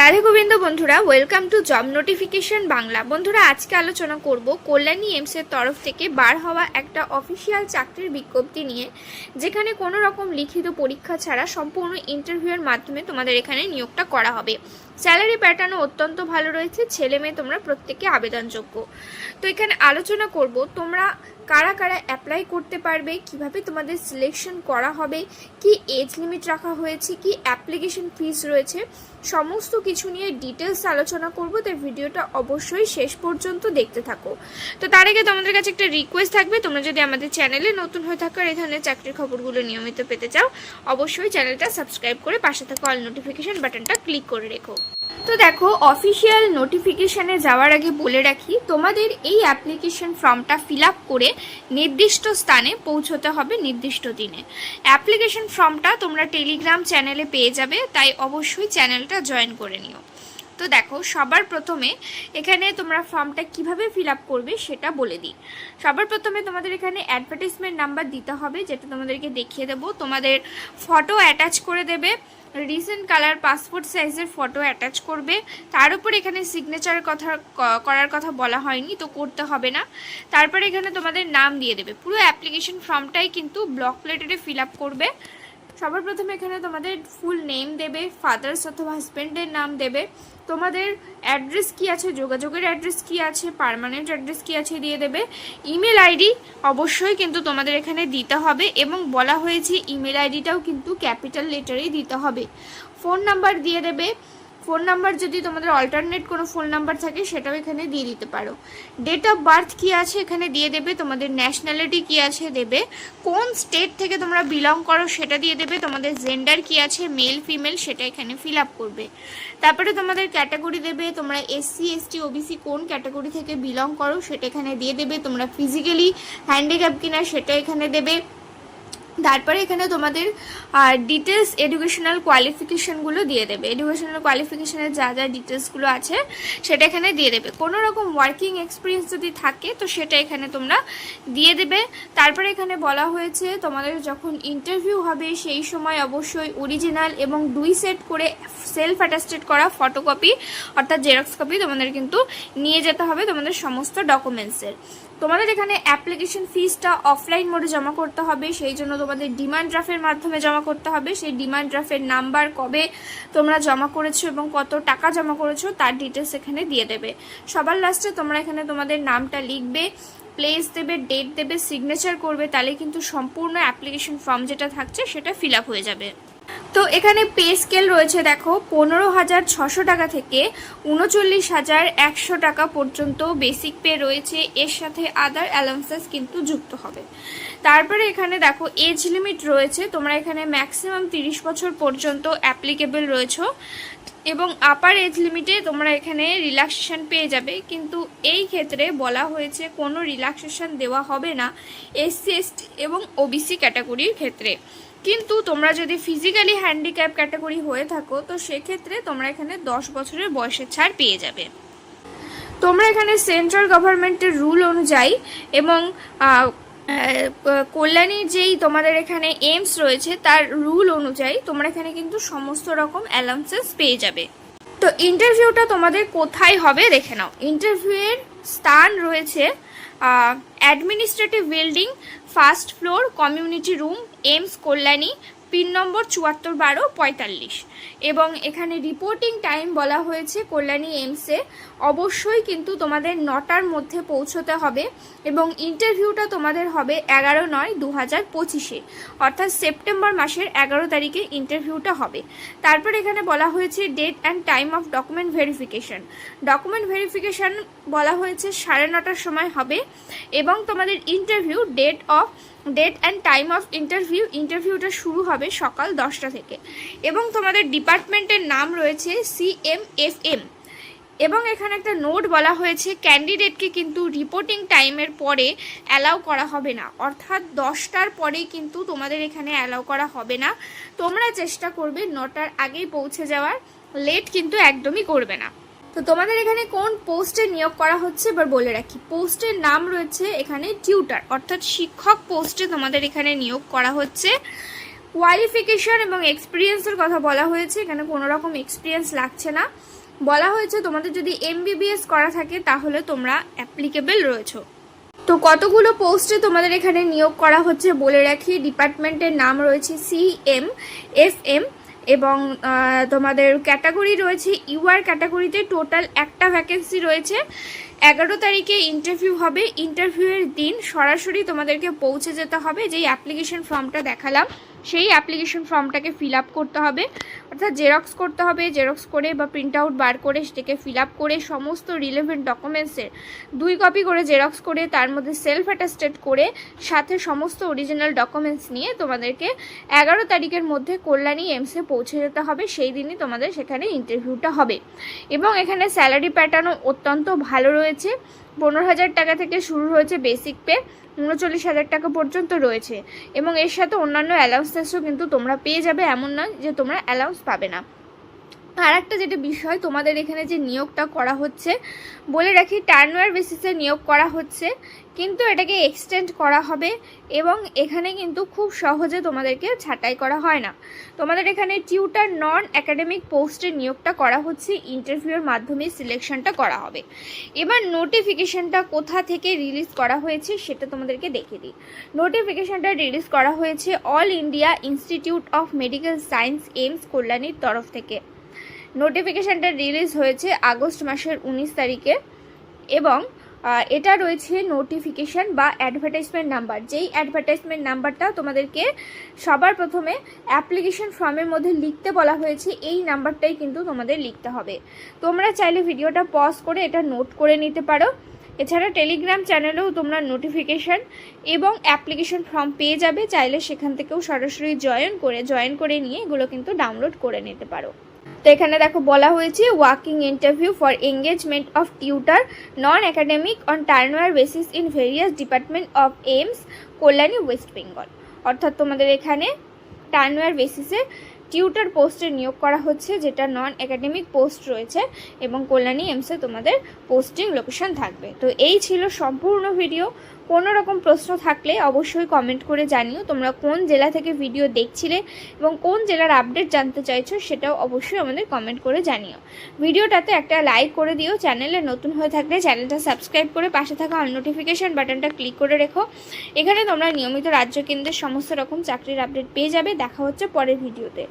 রাধে গোবিন্দ বন্ধুরা welcome to job notification Bangla. বন্ধুরা, আজকে আলোচনা করব কল্যাণী এমসের তরফ থেকে বার হওয়া একটা অফিসিয়াল চাকরির বিজ্ঞপ্তি নিয়ে, যেখানে কোনো রকম লিখিত পরীক্ষা ছাড়া সম্পূর্ণ ইন্টারভিউয়ের মাধ্যমে তোমাদের এখানে নিয়োগটা করা হবে। স্যালারি প্যাটার্নও অত্যন্ত ভালো রয়েছে। ছেলে মেয়ে তোমরা প্রত্যেকে আবেদনযোগ্য। তো এখানে আলোচনা করব, তোমরা কারা কারা অ্যাপ্লাই করতে পারবে, কীভাবে তোমাদের সিলেকশন করা হবে, কি এজ লিমিট রাখা হয়েছে, কি অ্যাপ্লিকেশন ফিস রয়েছে, সমস্ত কিছু নিয়ে ডিটেলস আলোচনা করব। তাই ভিডিওটা অবশ্যই শেষ পর্যন্ত দেখতে থাকো। তো তার আগে তোমাদের কাছে একটা রিকোয়েস্ট থাকবে, তোমরা যদি আমাদের চ্যানেলে নতুন হয়ে থাকো আর এই ধরনের চাকরির খবরগুলো নিয়মিত পেতে চাও, অবশ্যই চ্যানেলটা সাবস্ক্রাইব করে পাশে থাকা অল নোটিফিকেশন বাটনটা ক্লিক করে রেখো। তো দেখো অফিসিয়াল নোটিফিকেশানে যাওয়ার আগে বলে রাখি, তোমাদের এই অ্যাপ্লিকেশন ফর্মটা ফিল আপ করে নির্দিষ্ট স্থানে পৌঁছতে হবে নির্দিষ্ট দিনে। অ্যাপ্লিকেশন ফর্মটা তোমরা টেলিগ্রাম চ্যানেলে পেয়ে যাবে, তাই অবশ্যই চ্যানেলটা জয়েন করে নিও। তো দেখো, সবার প্রথমে এখানে তোমরা ফর্মটা কীভাবে ফিল আপ করবে সেটা বলে দিই। সবার প্রথমে তোমাদের এখানে অ্যাডভার্টাইজমেন্ট নাম্বার দিতে হবে, যেটা তোমাদেরকে দেখিয়ে দেবো। তোমাদের ফটো অ্যাটাচ করে দেবে রিসেন্ট কালার পাসপোর্ট সাইজের ফটো অ্যাটাচ করবে। তার উপর এখানে সিগনেচার কথা করার কথা বলা হয়নি, তো করতে হবে না। তারপরে এখানে তোমাদের নাম দিয়ে দেবে। পুরো অ্যাপ্লিকেশন ফর্মটাই কিন্তু ব্লক প্লেটেডে ফিল আপ করবে। সবার প্রথমে এখানে তোমাদের ফুল নেম দেবে ফাদার্স অথবা হাজব্যান্ডের নাম দেবে। তোমাদের অ্যাড্রেস কি আছে? যোগাযোগের অ্যাড্রেস কি আছে? পারমানেন্ট অ্যাড্রেস কি আছে দিয়ে দেবে। ইমেল আইডি অবশ্যই কিন্তু তোমাদের এখানে দিতে হবে এবং বলা হয়েছে ইমেল আইডিটাও কিন্তু ক্যাপিটাল লেটারেই দিতে হবে। ফোন নাম্বার দিয়ে দেবে ফোন নাম্বার যদি তোমাদের অল্টারনেট কোনো ফোন নাম্বার থাকে, সেটাও এখানে দিয়ে দিতে পারো। ডেট অফ বার্থ কি আছে এখানে দিয়ে দেবে, তোমাদের ন্যাশনালিটি কী আছে দেবে, কোন স্টেট থেকে তোমরা বিলং করো সেটা দিয়ে দেবে, তোমাদের জেন্ডার কী আছে মেল ফিমেল সেটা এখানে ফিল আপ করবে। তারপরে তোমাদের ক্যাটাগরি দেবে, তোমরা এসসি এসটি ওবিসি কোন ক্যাটাগরি থেকে বিলং করো সেটা এখানে দিয়ে দেবে, তোমরা ফিজিক্যালি হ্যান্ডিক্যাপ কিনা সেটা এখানে দেবে। তারপরে এখানে তোমাদের ডিটেলস এডুকেশনাল কোয়ালিফিকেশনগুলো দিয়ে দেবে। এডুকেশনাল কোয়ালিফিকেশনের যা যা ডিটেলসগুলো আছে, সেটা এখানে দিয়ে দেবে। কোনো রকম ওয়ার্কিং এক্সপিরিয়েন্স যদি থাকে, তো সেটা এখানে তোমরা দিয়ে দেবে। তারপরে এখানে বলা হয়েছে, তোমাদের যখন ইন্টারভিউ হবে, সেই সময় অবশ্যই অরিজিনাল এবং দুই সেট করে সেলফ অ্যাটাস্টেড করা ফটোকপি অর্থাৎ জেরক্স কপি তোমাদের কিন্তু নিয়ে যেতে হবে তোমাদের সমস্ত ডকুমেন্টসের তোমাদের এখানে অ্যাপ্লিকেশন ফিসটা অফলাইন মোডে জমা করতে হবে, সেই জন্য তোমাদের ডিমান্ড ড্রাফের মাধ্যমে জমা করতে হবে। সেই ডিমান্ড ড্রাফের নাম্বার কবে তোমরা জমা করেছ এবং কত টাকা জমা করেছ, তার ডিটেলস এখানে দিয়ে দেবে। সবার লাস্টে তোমরা এখানে তোমাদের নামটা লিখবে প্লেস দেবে ডেট দেবে সিগনেচার করবে, তাহলে কিন্তু সম্পূর্ণ অ্যাপ্লিকেশন ফর্ম যেটা থাকছে, সেটা ফিল হয়ে যাবে। তো এখানে পে স্কেল রয়েছে, দেখো, পনেরো হাজার ছশো টাকা থেকে উনচল্লিশ হাজার একশো টাকা পর্যন্ত বেসিক পে রয়েছে। এর সাথে আদার অ্যালাউন্সেস কিন্তু যুক্ত হবে। তারপরে এখানে দেখো এজ লিমিট রয়েছে, তোমরা এখানে ম্যাক্সিমাম তিরিশ বছর পর্যন্ত অ্যাপ্লিকেবল রয়েছে। এবং আপার এজ লিমিটে তোমরা এখানে রিল্যাক্সেশন পেয়ে যাবে। কিন্তু এই ক্ষেত্রে বলা হয়েছে কোনো রিল্যাক্সেশন দেওয়া হবে না এসসি এবং ওবিসি ক্যাটাগরির ক্ষেত্রে। কিন্তু তোমরা যদি ফিজিক্যালি হ্যান্ডিক্যাপ ক্যাটাগরি হয়ে থাকো, তো সেক্ষেত্রে তোমরা এখানে দশ বছরের বয়সের ছাড় পেয়ে যাবে। তোমরা এখানে সেন্ট্রাল গভর্নমেন্টের রুল অনুযায়ী এবং কল্যাণীর যেই তোমাদের এখানে এইমস রয়েছে, তার রুল অনুযায়ী তোমরা এখানে কিন্তু সমস্ত রকম অ্যালাউন্সেস পেয়ে যাবে। তো ইন্টারভিউটা তোমাদের কোথায় হবে দেখে নাও। ইন্টারভিউয়ের স্থান রয়েছে administrative building first floor community room AIIMS Kalyani pin number চুয়াত্তর বারো পঁয়তাল্লিশ। এবং এখানে রিপোর্টিং টাইম বলা হয়েছে কল্যাণী এমসে অবশ্যই কিন্তু তোমাদের নটার মধ্যে পৌঁছতে হবে এবং ইন্টারভিউটা তোমাদের হবে এগারো নয় দু হাজার পঁচিশে। অর্থাৎ সেপ্টেম্বর মাসের এগারো তারিখে ইন্টারভিউটা হবে। তারপর এখানে বলা হয়েছে date and time of document verification document verification বলা হয়েছে সাড়ে নটার সময় হবে এবং তোমাদের interview date of date and time of interview ইন্টারভিউটা শুরু হবে সকাল দশটা থেকে। এবং তোমাদের ডিপার্টমেন্টের নাম রয়েছে সিএমএফএম এবং এখানে একটা নোট বলা হয়েছে, ক্যান্ডিডেটকে কিন্তু রিপোর্টিং টাইমের পরে অ্যালাউ করা হবে না। অর্থাৎ দশটার পরেই কিন্তু তোমাদের এখানে অ্যালাউ করা হবে না। তোমরা চেষ্টা করবে নটার আগেই পৌঁছে যাওয়ার, লেট কিন্তু একদমই করবে না। তো তোমাদের এখানে কোন পোস্টে নিয়োগ করা হচ্ছে এবার বলে রাখি। পোস্টের নাম রয়েছে এখানে টিউটার, অর্থাৎ শিক্ষক পোস্টে তোমাদের এখানে নিয়োগ করা হচ্ছে। কোয়ালিফিকেশন এবং এক্সপিরিয়েন্সের কথা বলা হয়েছে। এখানে কোনো রকম এক্সপিরিয়েন্স লাগছে না। বলা হয়েছে তোমাদের যদি এমবিবিএস করা থাকে, তাহলে তোমরা অ্যাপ্লিকেবল রয়েছো। তো কতগুলো পোস্টে তোমাদের এখানে নিয়োগ করা হচ্ছে বলে রাখি। ডিপার্টমেন্টের নাম রয়েছে সি এম এফ এম এবং তোমাদের ক্যাটাগরি রয়েছে ইউআর ক্যাটাগরিতে টোটাল একটা ভ্যাকেন্সি রয়েছে। এগারো তারিখে ইন্টারভিউ হবে। ইন্টারভিউয়ের দিন সরাসরি তোমাদেরকে পৌঁছে যেতে হবে। যেই অ্যাপ্লিকেশন ফর্মটা দেখালাম সেই অ্যাপ্লিকেশন ফর্মটাকে ফিল আপ করতে হবে। অর্থাৎ জেরক্স করতে হবে জেরক্স করে বা প্রিন্ট আউট বার করে সেটাকে ফিল আপ করে সমস্ত রিলেভেন্ট ডকুমেন্টসের দুই কপি করে জেরক্স করে, তার মধ্যে সেলফ অ্যাটাস্টেড করে, সাথে সমস্ত অরিজিনাল ডকুমেন্টস নিয়ে তোমাদেরকে এগারো তারিখের মধ্যে কল্যাণী এমসে পৌঁছে যেতে হবে। সেই দিনই তোমাদের সেখানে ইন্টারভিউটা হবে। এবং এখানে স্যালারি প্যাটার্নও অত্যন্ত ভালো রয়েছে। পনেরো হাজার টাকা থেকে শুরু হয়েছে বেসিক পে উনচল্লিশ হাজার টাকা পর্যন্ত রয়েছে। এবং এর সাথে অন্যান্য অ্যালাউন্সেসও কিন্তু তোমরা পেয়ে যাবে, এমন নয় যে তোমরা অ্যালাউন্স পাবে না। আর একটা যেটা বিষয়, তোমাদের এখানে যে নিয়োগটা করা হচ্ছে, বলে রাখি টার্নওয়ার বেসিসে নিয়োগ করা হচ্ছে, কিন্তু এটাকে এক্সটেন্ড করা হবে এবং এখানে কিন্তু খুব সহজে তোমাদেরকে ছাঁটাই করা হয় না। তোমাদের এখানে টিউটার নন একাডেমিক পোস্টে নিয়োগটা করা হচ্ছে ইন্টারভিউর মাধ্যমে সিলেকশনটা করা হবে। এবার নোটিফিকেশনটা কোথা থেকে রিলিজ করা হয়েছে সেটা তোমাদেরকে দেখে দিই। নোটিফিকেশানটা রিলিজ করা হয়েছে all India institute of medical science AIIMS কল্যাণীর তরফ থেকে। নোটিফিকেশনটা রিলিজ হয়েছে আগস্ট মাসের উনিশ তারিখে এবং এটা রয়েছে নোটিফিকেশন বা অ্যাডভার্টাইজমেন্ট নাম্বার। যেই অ্যাডভার্টাইজমেন্ট নাম্বারটা তোমাদেরকে সবার প্রথমে অ্যাপ্লিকেশন ফর্মের মধ্যে লিখতে বলা হয়েছে, এই নাম্বারটাই কিন্তু তোমাদের লিখতে হবে। তোমরা চাইলে ভিডিওটা পজ করে এটা নোট করে নিতে পারো। এছাড়া টেলিগ্রাম চ্যানেলেও তোমরা নোটিফিকেশন এবং অ্যাপ্লিকেশন ফর্ম পেয়ে যাবে। চাইলে সেখান থেকেও সরাসরি জয়েন করে জয়েন করে নিয়ে এগুলো কিন্তু ডাউনলোড করে নিতে পারো। তো এখানে দেখো বলা হয়েছে working interview for engagement of tutor non academic on tenure basis in various department of AIIMS Kalyani West Bengal অর্থাৎ তোমাদের এখানে টার্নওয়ার বেসিসে টিউটার পোস্টে নিয়োগ করা হচ্ছে, যেটা নন একাডেমিক পোস্ট রয়েছে এবং কল্যাণী এমসে তোমাদের পোস্টিং লোকেশন থাকবে। তো এই ছিল সম্পূর্ণ ভিডিও কোনো রকম প্রশ্ন থাকলে অবশ্যই কমেন্ট করে জানিও। তোমরা কোন জেলা থেকে ভিডিও দেখছিলে এবং কোন জেলার আপডেট জানতে চাইছো সেটাও অবশ্যই আমাদের কমেন্ট করে জানিও। ভিডিওটাতে একটা লাইক করে দিও। চ্যানেলে নতুন হয়ে থাকলে চ্যানেলটা সাবস্ক্রাইব করে পাশে থাকা অল নোটিফিকেশন বাটনটা ক্লিক করে রেখো। এখানে তোমরা নিয়মিত রাজ্য কেন্দ্রের সমস্ত রকম চাকরির আপডেট পেয়ে যাবে। দেখা হচ্ছে পরের ভিডিওতে